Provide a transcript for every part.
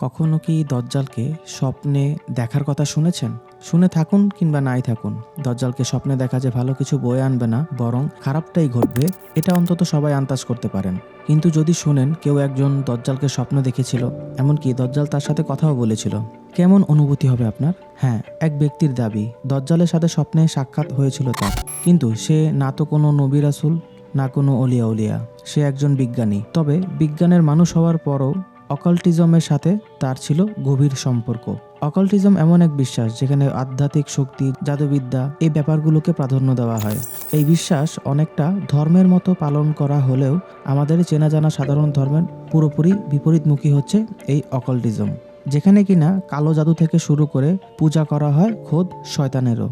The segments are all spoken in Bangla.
কখনো কি দজ্জালকে স্বপ্নে দেখার কথা শুনেছেন? শুনে থাকুন কিংবা নাই থাকুন, দজ্জালকে স্বপ্নে দেখা যে ভালো কিছু বয়ে আনবে না, বরং খারাপটাই ঘটবে, এটা অন্তত সবাই আন্দাজ করতে পারেন। কিন্তু যদি শুনেন কেউ একজন দজ্জালকে স্বপ্ন দেখেছিল, এমনকি দজ্জাল তার সাথে কথাও বলেছিল, কেমন অনুভূতি হবে আপনার? হ্যাঁ এক ব্যক্তির দাবি, দজ্জালের সাথে স্বপ্নে সাক্ষাৎ হয়েছিল তার। কিন্তু সে না তো কোনো নবী রাসুল, না কোনো অলিয়া উলিয়া, সে একজন বিজ্ঞানী। তবে বিজ্ঞানের মানুষ হওয়ার পরও অকাল্টিজমের সাথে তার ছিল গভীর সম্পর্ক। অকাল্টিজম এমন এক বিশ্বাস যেখানে আধ্যাত্মিক শক্তি, জাদুবিদ্যা এই ব্যাপারগুলোকে প্রাধান্য দেওয়া হয়। এই বিশ্বাস অনেকটা ধর্মের মতো পালন করা হলেও আমাদের চেনা জানা সাধারণ ধর্মের পুরোপুরি বিপরীতমুখী হচ্ছে এই অকাল্টিজম, যেখানে কিনা কালো জাদু থেকে শুরু করে পূজা করা হয় খোদ শয়তানেরও।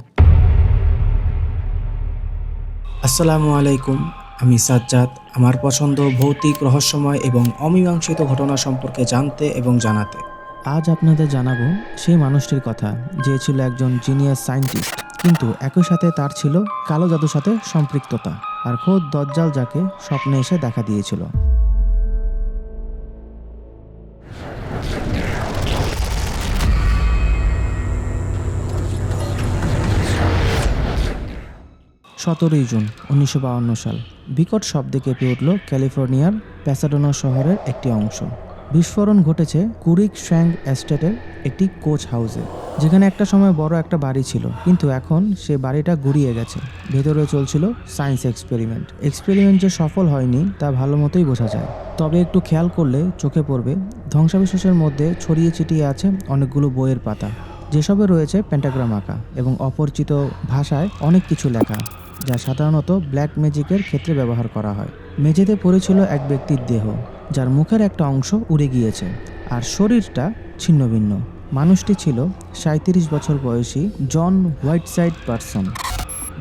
আসসালামু আলাইকুম। আমি সাজ্জাদ, আমার পছন্দ ভৌতিক, রহস্যময় এবং অমীমাংসিত ঘটনা সম্পর্কে জানতে এবং জানাতে। আজ আপনাদের জানাব সেই মানুষটির কথা, যে ছিল একজন জিনিয়াস সায়েন্টিস্ট, কিন্তু একই সাথে তার ছিল কালো জাদুর সাথে সম্পৃক্ততা, আর খোদ দজ্জাল যাকে স্বপ্নে এসে দেখা দিয়েছিল। সতেরোই জুন, উনিশশো সাল। বিকট শব্দে কেঁপে উঠল ক্যালিফোর্নিয়ার প্যাসাডোনা শহরের একটি অংশ। বিস্ফোরণ ঘটেছে কুরিক শ্যাং এস্টেটের একটি কোচ হাউসে, যেখানে একটা সময় বড় একটা বাড়ি ছিল, কিন্তু এখন সে বাড়িটা গুড়িয়ে গেছে। ভেতরে চলছিল সায়েন্স এক্সপেরিমেন্ট। এক্সপেরিমেন্ট যে সফল হয়নি, তা ভালো মতোই বোঝা যায়। তবে একটু খেয়াল করলে চোখে পড়বে, ধ্বংসাবশেষের মধ্যে ছড়িয়ে ছিটিয়ে আছে অনেকগুলো বইয়ের পাতা। যেসবে রয়েছে পেন্টাগ্রাম আঁকা এবং অপরিচিত ভাষায় অনেক কিছু লেখা। যা সাধারণত ব্ল্যাক ম্যাজিকের ক্ষেত্রে ব্যবহার করা হয়। মেঝেতে পড়েছিল এক ব্যক্তির দেহ, যার মুখের একটা অংশ উড়ে গিয়েছে, আর শরীরটা ছিন্নভিন্ন। মানুষটি ছিল সাঁত্রিশ বছর বয়সী John Whiteside Parson,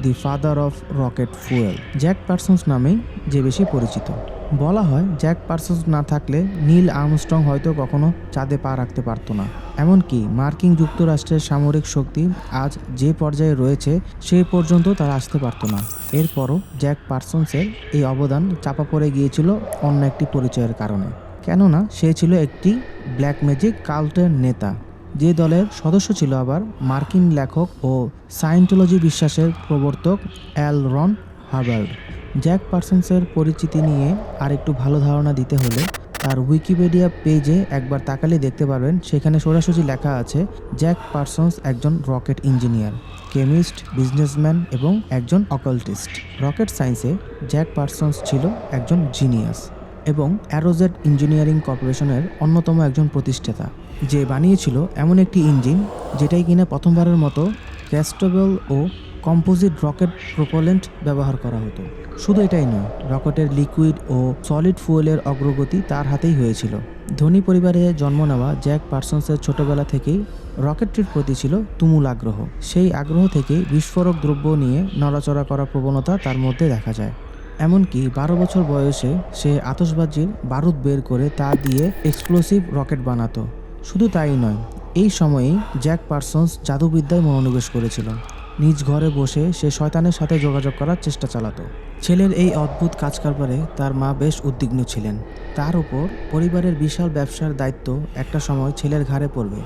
the father of rocket fuel. Jack Parsons নামেই যে বেশি পরিচিত। বলা হয়, জ্যাক পার্সন্স না থাকলে নীল আর্মস্ট্রং হয়তো কখনো চাঁদে পা রাখতে পারতো না। এমনকি মার্কিন যুক্তরাষ্ট্রের সামরিক শক্তি আজ যে পর্যায়ে রয়েছে, সেই পর্যন্ত তারা আসতে পারতো না। এরপরও জ্যাক পার্সন্সের এই অবদান চাপা পড়ে গিয়েছিল অন্য একটি পরিচয়ের কারণে। কেননা, সে ছিল একটি ব্ল্যাক ম্যাজিক কাল্টের নেতা। যে দলের সদস্য ছিল আবার মার্কিন লেখক ও সায়েন্টোলজি বিশ্বাসের প্রবর্তক অ্যাল রন হার্বার্ড জ্যাক পার্সন্সের পরিচিতি নিয়ে আর একটু ভালো ধারণা দিতে হলে তার উইকিপিডিয়া পেজে একবার তাকালে দেখতে পারবেন, সেখানে সোজাসুজি লেখা আছে, জ্যাক পার্সন্স একজন রকেট ইঞ্জিনিয়ার, কেমিস্ট, বিজনেসম্যান এবং একজন অকাল্টিস্ট। রকেট সায়েন্সে জ্যাক পার্সন্স ছিল একজন জিনিয়াস এবং অ্যারোজেট ইঞ্জিনিয়ারিং কর্পোরেশনের অন্যতম একজন প্রতিষ্ঠাতা। যে বানিয়েছিল এমন একটি ইঞ্জিন, যেটাই কিনা প্রথমবারের মতো ক্যাস্টেবল ও কম্পোজিট রকেট প্রোপোলেন্ট ব্যবহার করা হতো। শুধু এটাই নয়, রকেটের লিকুইড ও সলিড ফুয়েলের অগ্রগতি তার হাতেই হয়েছিল। ধনী পরিবারে জন্ম নেওয়া জ্যাক পার্সন্সের ছোটবেলা থেকেই রকেটটির প্রতি ছিল তুমুল আগ্রহ। সেই আগ্রহ থেকে বিস্ফোরক দ্রব্য নিয়ে নড়াচড়া করার প্রবণতা তার মধ্যে দেখা যায়। এমনকি বারো বছর বয়সে সে আতসবাজির বারুদ বের করে তা দিয়ে এক্সপ্লোসিভ রকেট বানাতো। শুধু তাই নয়, এই সময়েই জ্যাক পার্সন্স জাদুবিদ্যায় মনোনিবেশ করেছিল। নিজ ঘরে বসে সে শয়তানের সাথে যোগাযোগ করার চেষ্টা চালাতো। ছেলের এই অদ্ভুত কাজ কারবারে তার মা বেশ উদ্বিগ্ন ছিলেন। তার উপর পরিবারের বিশাল ব্যবসার দায়িত্ব একটা সময় ছেলের ঘাড়ে পড়বে।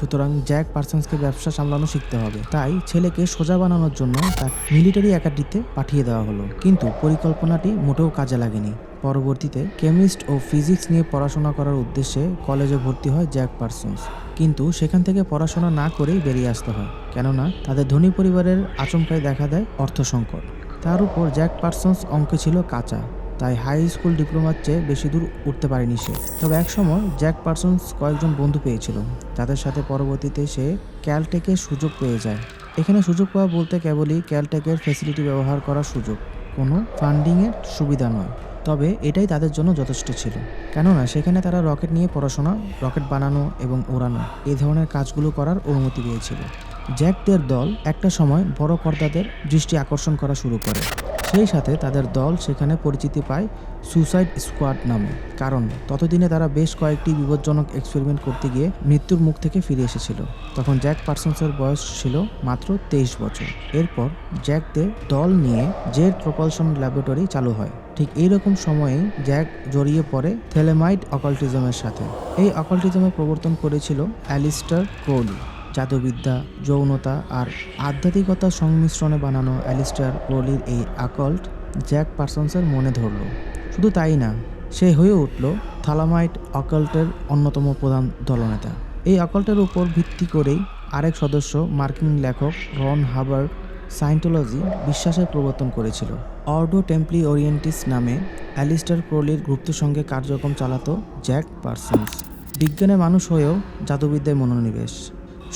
সুতরাং জ্যাক পার্সন্সকে ব্যবসা সামলানো শিখতে হবে। তাই ছেলেকে সোজা বানানোর জন্য তার মিলিটারি একাডেমিতে পাঠিয়ে দেওয়া হলো। কিন্তু পরিকল্পনাটি মোটেও কাজে লাগেনি। পরবর্তীতে কেমিস্ট ও ফিজিক্স নিয়ে পড়াশোনা করার উদ্দেশ্যে কলেজে ভর্তি হয় জ্যাক পার্সন্স। কিন্তু সেখান থেকে পড়াশোনা না করেই বেরিয়ে আসতে হয়। কেননা তাদের ধনী পরিবারের আচমকায় দেখা দেয় অর্থ সংকট তার উপর জ্যাক পার্সন্স অঙ্কে ছিল কাঁচা। তাই হাই স্কুল ডিপ্লোমার চেয়ে বেশি দূর উঠতে পারেনি সে। তবে একসময় জ্যাক পার্সন্স কয়েকজন বন্ধু পেয়েছিল। তাদের সাথে পরবর্তীতে সে ক্যালটেকের সুযোগ পেয়ে যায়। এখানে সুযোগ পাওয়া বলতে কেবলই ক্যালটেকের ফেসিলিটি ব্যবহার করার সুযোগ। কোনো ফান্ডিংয়ের সুবিধা নয়। তবে এটাই তাদের জন্য যথেষ্ট ছিল। কেননা সেখানে তারা রকেট নিয়ে পড়াশোনা, রকেট বানানো এবং ওড়ানো এই ধরনের কাজগুলো করার অনুমতি পেয়েছিল জ্যাকদের দল একটা সময় বড় পর্দাদের দৃষ্টি আকর্ষণ করা শুরু করে। সেই সাথে তাদের দল সেখানে পরিচিতি পায় সুসাইড স্কোয়াড নামে। কারণ ততদিনে তারা বেশ কয়েকটি বিপজ্জনক এক্সপেরিমেন্ট করতে গিয়ে মৃত্যুর মুখ থেকে ফিরে এসেছিল। তখন জ্যাক পার্সন্সের বয়স ছিল মাত্র তেইশ বছর। এরপর জ্যাকদের দল নিয়ে জেট প্রপালশন ল্যাবরেটরি চালু হয়। ঠিক এইরকম সময়ে জ্যাক জড়িয়ে পড়ে থেলেমাইট অকাল্টিজমের সাথে। এই অকাল্টিজমের প্রবর্তন করেছিল অ্যালিস্টার ক্রোলি জাদুবিদ্যা, যৌনতা আর আধ্যাত্মিকতার সংমিশ্রণে বানানো অ্যালিস্টার ক্রোলির এই আকল্ট জ্যাক পার্সন্সের মনে ধরল। শুধু তাই না, সে হয়ে উঠল থালামাইট অকাল্টের অন্যতম প্রধান দলনেতা। এই অকাল্টের উপর ভিত্তি করেই আরেক সদস্য মার্কিন লেখক রন হাবার্ড সাইন্টোলজি বিশ্বাসের প্রবর্তন করেছিল। অর্ডো টেম্পলি ওরিয়েন্টিস নামে অ্যালিস্টার ক্রোলির গুপ্ত সঙ্গে কার্যক্রম চালাতো জ্যাক পার্সন্স। বিজ্ঞানের মানুষ হয়েও জাদুবিদ্যায় মনোনিবেশ।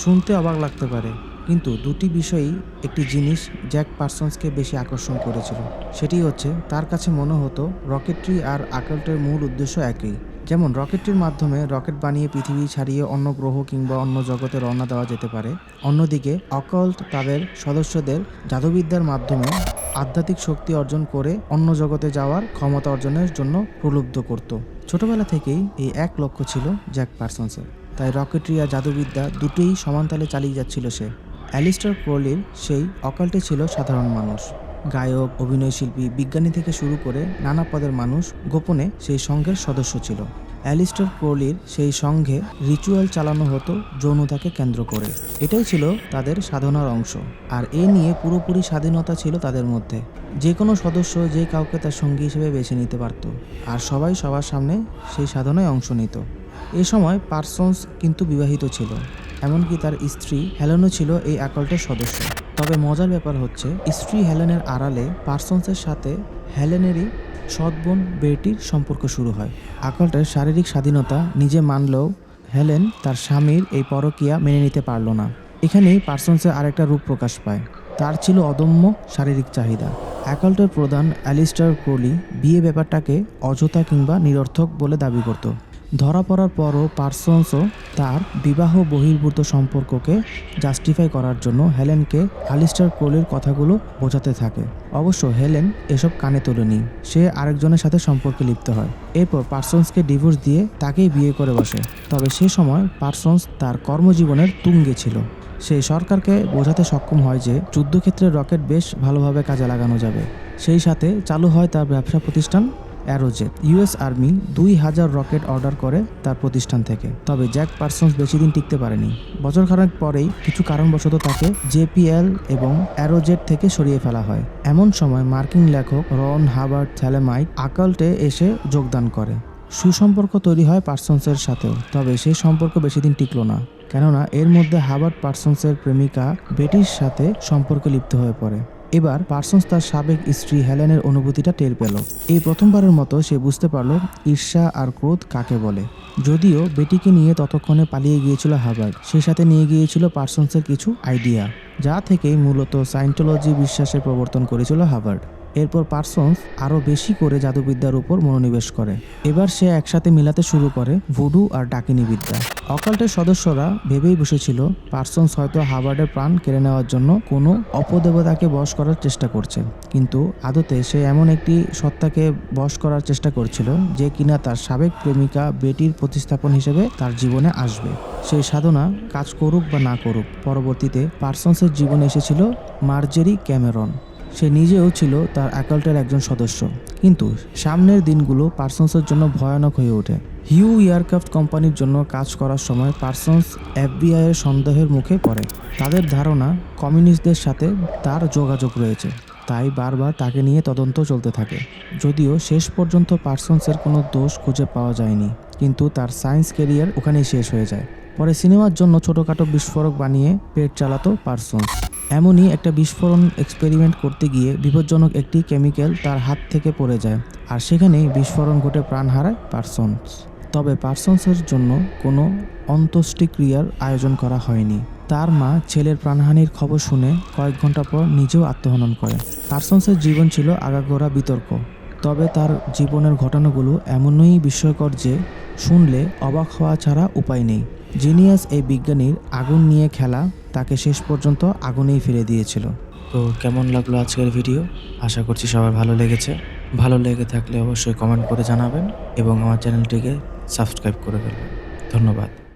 শুনতে অবাক লাগতে পারে, কিন্তু দুটি বিষয়ই একটি জিনিস জ্যাক পার্সন্সকে বেশি আকর্ষণ করেছিল। সেটি হচ্ছে, তার কাছে মনে হতো রকেট্রি আর আকাল্টের মূল উদ্দেশ্য একই। যেমন রকেটটির মাধ্যমে রকেট বানিয়ে পৃথিবী ছাড়িয়ে অন্য গ্রহ কিংবা অন্য জগতে রওনা দেওয়া যেতে পারে। অন্যদিকে, অকাল্ট তাদের সদস্যদের জাদুবিদ্যার মাধ্যমে আধ্যাত্মিক শক্তি অর্জন করে অন্য জগতে যাওয়ার ক্ষমতা অর্জনের জন্য প্রলুব্ধ করত। ছোটবেলা থেকেই এই এক লক্ষ্য ছিল জ্যাক পার্সন্সের। তাই রকেটরি আর জাদুবিদ্যা দুটোই সমানতালে চালিয়ে যাচ্ছিল সে। অ্যালিস্টার ক্রোলির সেই অকাল্টে ছিল সাধারণ মানুষ। গায়ক অভিনয়শিল্পী বিজ্ঞানী থেকে শুরু করে নানা পদের মানুষ গোপনে সেই সংঘের সদস্য ছিল। অ্যালিস্টার ক্রোলির সেই সংঘে রিচুয়াল চালানো হতো যৌনতাকে কেন্দ্র করে। এটাই ছিল তাদের সাধনার অংশ। আর এ নিয়ে পুরোপুরি স্বাধীনতা ছিল তাদের মধ্যে। যে কোনো সদস্য যে কাউকে তার সঙ্গী হিসেবে বেছে নিতে পারত। আর সবাই সবার সামনে সেই সাধনায় অংশ নিত। এ সময় পার্সন্স কিন্তু বিবাহিত ছিল, এমনকি তার স্ত্রী হেলেনও ছিল এই অ্যাকল্টের সদস্য। তবে মজার ব্যাপার হচ্ছে, স্ত্রী হেলেনের আড়ালে পার্সন্সের সাথে হেলেনেরই সৎবোন বেটির সম্পর্ক শুরু হয়। অ্যাকল্টের শারীরিক স্বাধীনতা নিজে মানলেও হেলেন তার স্বামীর এই পরকীয়া মেনে নিতে পারল না। এখানেই পার্সন্সের আরেকটা রূপ প্রকাশ পায়। তার ছিল অদম্য শারীরিক চাহিদা। অ্যাকল্টের প্রধান অ্যালিস্টার ক্রোলি বিয়ে ব্যাপারটাকে অযথা কিংবা নিরর্থক বলে দাবি করত। ধরা পড়ার পরও পার্সন্সও তার বিবাহ বহির্ভূত সম্পর্ককে জাস্টিফাই করার জন্য হেলেনকে অ্যালিস্টার ক্রোলির কথাগুলো বোঝাতে থাকে। অবশ্য হেলেন এসব কানে তোলেনি, সে আরেকজনের সাথে সম্পর্কে লিপ্ত হয়। এরপর পার্সন্সকে ডিভোর্স দিয়ে তাকেই বিয়ে করে বসে। তবে সে সময় পার্সন্স তার কর্মজীবনের তুঙ্গে ছিল। সে সরকারকে বোঝাতে সক্ষম হয় যে যুদ্ধক্ষেত্রে রকেট বেশ ভালোভাবে কাজে লাগানো যাবে। সেই সাথে চালু হয় তার ব্যবসা প্রতিষ্ঠান অ্যারোজেট ইউএস আর্মি দুই হাজার রকেট অর্ডার করে তার প্রতিষ্ঠান থেকে। তবে জ্যাক পার্সন্স বেশি দিন টিকতে পারেনি। বছর খানেক পরেই কিছু কারণবশত তাকে জেপিএল এবং অ্যারোজেট থেকে সরিয়ে ফেলা হয়। এমন সময় মার্কিন লেখক রন হাবার্ট থ্যালেমাইট আকাল্টে এসে যোগদান করে। সুসম্পর্ক তৈরি হয় পার্সন্সের সাথেও, তবে সেই সম্পর্ক বেশি দিন টিকলো না। কেননা, এর মধ্যে হাবার্ট পার্সন্সের প্রেমিকা বেটির সাথে সম্পর্কে লিপ্ত হয়ে পড়ে। এবার পার্সন্স তার সাবেক স্ত্রী হেলেনের অনুভূতিটা টের পেল। এই প্রথমবারের মতো সে বুঝতে পারল ঈর্ষা আর ক্রোধ কাকে বলে। যদিও বেটিকে নিয়ে ততক্ষণে পালিয়ে গিয়েছিল হাবার্ড সে সাথে নিয়ে গিয়েছিল পার্সন্সের কিছু আইডিয়া, যা থেকেই মূলত সাইন্টোলজি বিশ্বাসের প্রবর্তন করেছিল হাবার্ড এরপর পার্সন্স আরও বেশি করে জাদুবিদ্যার উপর মনোনিবেশ করে। এবার সে একসাথে মিলাতে শুরু করে ভুডু আর ডাকিনী বিদ্যা। অকাল্টের সদস্যরা ভেবেই বসেছিল, পার্সন্স হয়তো হাবার্ডের প্রাণ কেড়ে নেওয়ার জন্য কোনো অপদেবতাকে বশ করার চেষ্টা করছে। কিন্তু আদতে সে এমন একটি সত্তাকে বশ করার চেষ্টা করছিল যে কিনা তার সাবেক প্রেমিকা বেটির প্রতিস্থাপন হিসেবে তার জীবনে আসবে। সেই সাধনা কাজ করুক বা না করুক, পরবর্তীতে পার্সন্সের জীবনে এসেছিল মার্জেরি ক্যামেরন। সে নিজেও ছিল তার অ্যাকাল্টের একজন সদস্য। কিন্তু সামনের দিনগুলো পার্সন্সের জন্য ভয়ানক হয়ে ওঠে। হিউ এয়ারক্রাফট কোম্পানির জন্য কাজ করার সময় পার্সন্স এফবিআই এর সন্দেহের মুখে পড়ে। তাদের ধারণা কমিউনিস্টদের সাথে তার যোগাযোগ রয়েছে। তাই বারবার তাকে নিয়ে তদন্ত চলতে থাকে। যদিও শেষ পর্যন্ত পার্সন্সের কোনো দোষ খুঁজে পাওয়া যায়নি, কিন্তু তার সায়েন্স কেরিয়ার ওখানেই শেষ হয়ে যায়। পরে সিনেমার জন্য ছোটোখাটো বিস্ফোরক বানিয়ে পেট চালাতো পার্সন্স। এমনই একটা বিস্ফোরণ এক্সপেরিমেন্ট করতে গিয়ে বিপজ্জনক একটি কেমিক্যাল তার হাত থেকে পড়ে যায়, আর সেখানেই বিস্ফোরণ ঘটে প্রাণ হারায় পার্সন্স। তবে পার্সন্সের জন্য কোনো অন্ত্যেষ্টিক্রিয়ার আয়োজন করা হয়নি। তার মা ছেলের প্রাণহানির খবর শুনে কয়েক ঘণ্টা পর নিজেও আত্মহনন করে। পার্সন্সের জীবন ছিল আগাগোড়া বিতর্ক। তবে তার জীবনের ঘটনাগুলো এমনই বিস্ময়কর যে শুনলে অবাক হওয়া ছাড়া উপায় নেই। জিনিয়াস এই বিজ্ঞানীর আগুন নিয়ে খেলা তাকে শেষ পর্যন্ত আগুনেই ফিরে দিয়েছিল। তো কেমন লাগল আজকের ভিডিও? আশা করছি সবার ভালো লেগেছে। ভালো লেগে থাকলে অবশ্যই কমেন্ট করে জানাবেন এবং আমার চ্যানেলটিকে সাবস্ক্রাইব করে ফেলবেন। ধন্যবাদ।